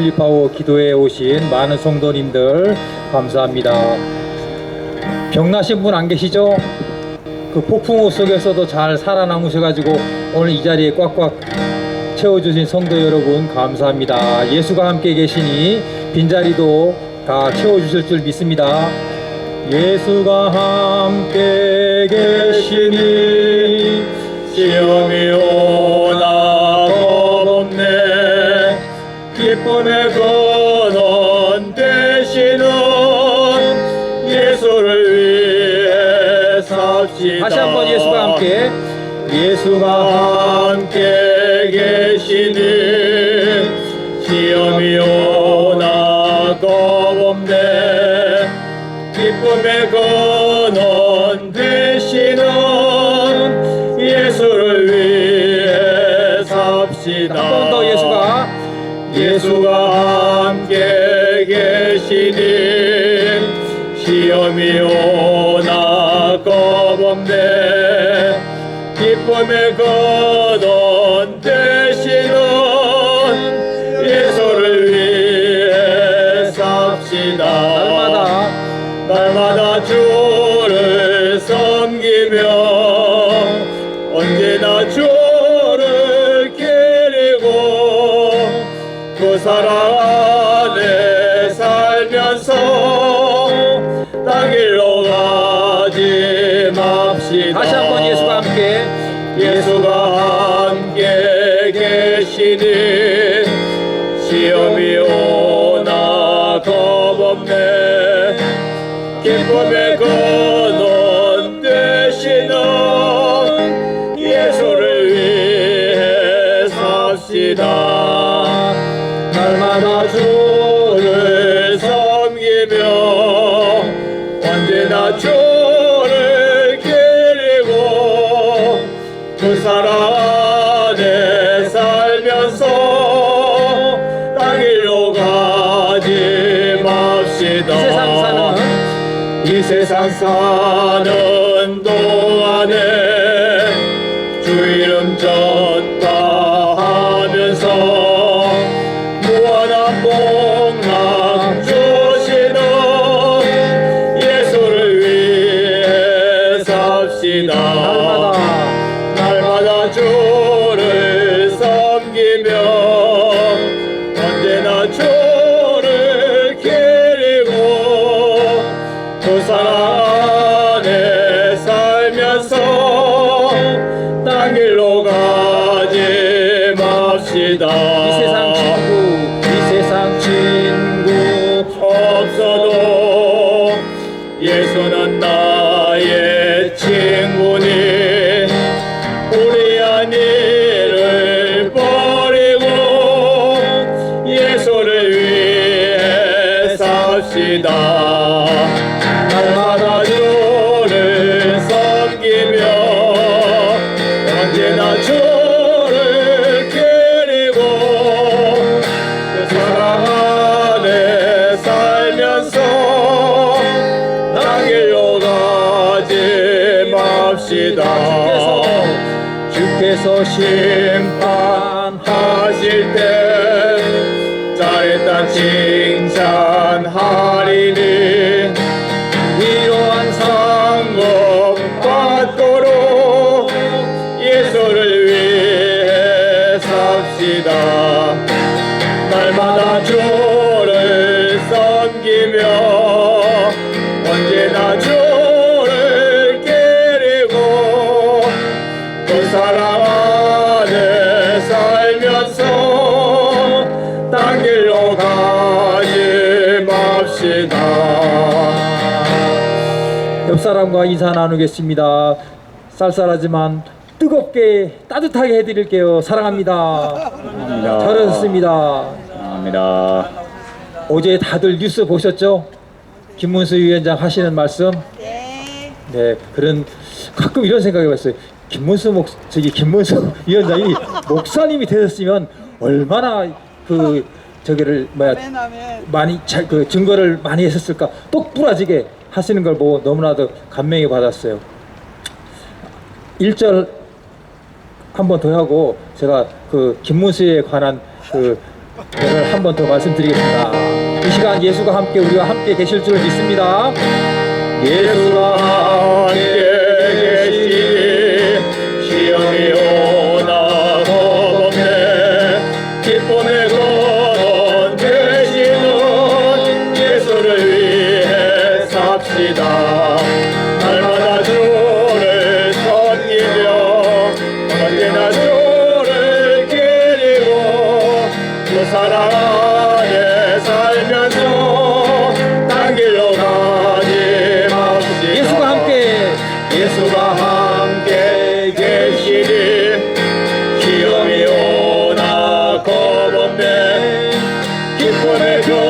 필리파오 기도에 오신 많은 성도님들 감사합니다. 병나신 분 안 계시죠? 그 폭풍우 속에서도 잘 살아남으셔가지고 오늘 이 자리에 꽉꽉 채워주신 성도 여러분 감사합니다. 예수가 함께 계시니 빈자리도 다 채워주실 줄 믿습니다. 예수가 함께 계시니 시험이 오 함께 예수가 함께 계시니 시험이 오나 겁없네 기쁨의 근원 되시는 예수를 위해 삽시다. 한번더 예수가 예수가 함께 계시니 시험이 오나 겁없네. 기쁨의 근원 되시는 예수를 위해 삽시다. 날마다. 날마다 주를 섬기며 언제나 주를 기리고 그 사랑 안에 살면서 계시니 시험이 오나 겁없네. 기쁨의 근원 되시는 예수를 위해 삽시다. 날마다 주를 섬기며 언제나 주를 기리고 그 사랑 사는 이 세상 사는 동안에 언제나 주를 기리고 그 사랑 안에 살면서 땅길로 가지 맙시다. 주께서 심판하실 때 맙시다 옆 사람과 인사 나누겠습니다 쌀쌀하지만 뜨겁게 따뜻하게 해드릴게요 사랑합니다 잘하셨습니다 감사합니다. 어제 다들 뉴스 보셨죠? 김문수 위원장 하시는 말씀 네. 네, 그런 가끔 이런 생각해 봤어요. 김문수 목 저기 김문수 위원장이 목사님이 되셨으면 얼마나 그 저기를 뭐야 많이 잘 그 증거를 많이 했었을까 똑부러지게 하시는 걸 보고 너무나도 감명이 받았어요. 1절 한 번 더 하고 제가 그 김문수에 관한 그 오늘 한번 더 말씀드리겠습니다. 이 시간 예수가 함께 우리와 함께 계실 줄 믿습니다. 예수가 함께 것이다. 날마다 주를 섬기며 언제나 주를 기리고 그 사랑 안에 살면서 딴 길로 가지 맙시다. 예수가 함께. 예수가 함께 계시니 기염이 오나 겁없네. 기쁨의 교